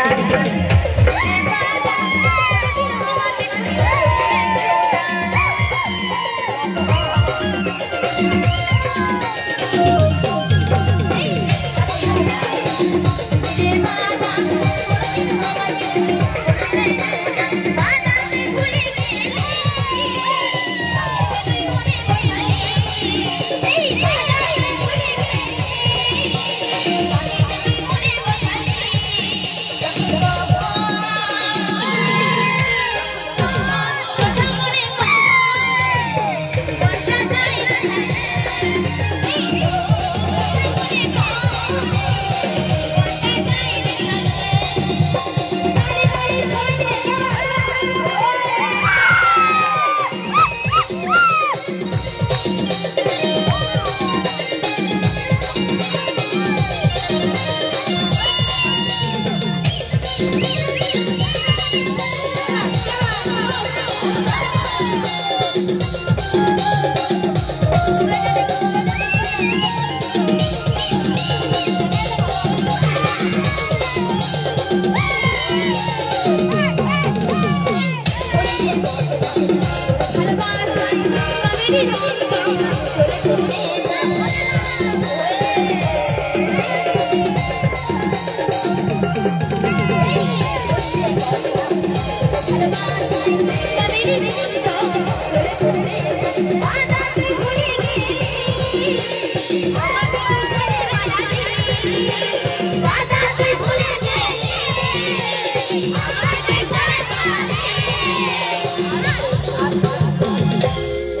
Yeah.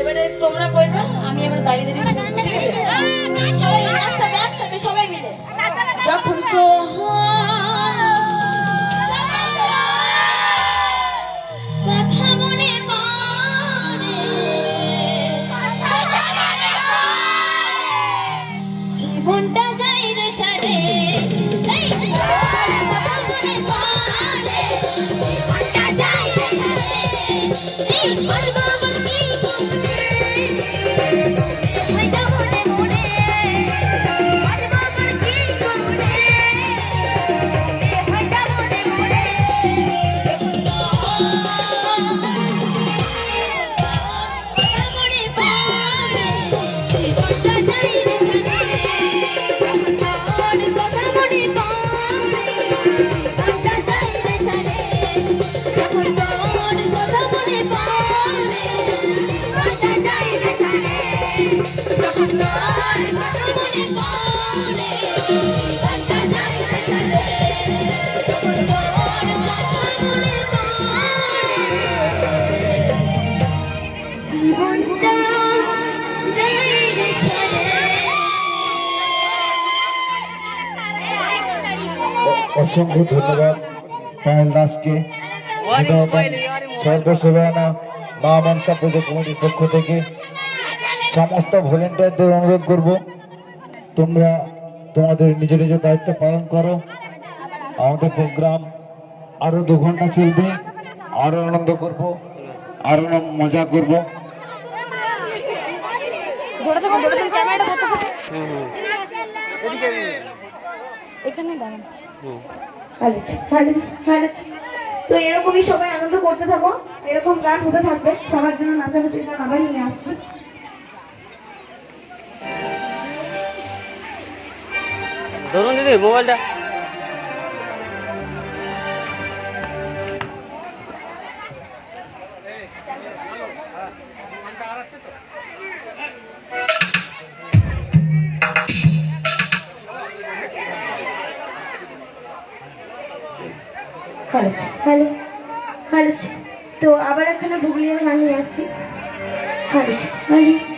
এবারে তোমরা কইবা আমি এবার দাঁড়িয়ে দাঁড়িয়ে জীবনটা যাই রে ছাড়ে। জীবনটা যাই রে ছাড়ে। অসংখ্য ধন্যবাদ পায়েল দাসকে সর্বসেবায়না মা মনসা পুজো কমিটির পক্ষ থেকে সমস্ত ভলেন্টিয়ারদের অনুরোধ করব তোমরা তোমাদের নিজ নিজ দায়িত্ব পালন করো। আমাদের প্রোগ্রাম আরও দু ঘণ্টা চলবে আরও আনন্দ করব আরও মজা করব। ধরে থাকুন ধরে থাকুন ক্যামেরাটা ধরতে এদিকে এখানে দাঁড়ান। তো এরকমই সবাই আনন্দ করতে থাকো। এরকম গান হতে থাকবে। সবার জন্য নাচানাচির গান আবার নিয়ে আসছি। ধরুন দিদি মোবাইলটা। ভালো হ্যালো ভালো। তো আবার একখানা ভুগলিয়ার আমি আসছি ভালো ভালো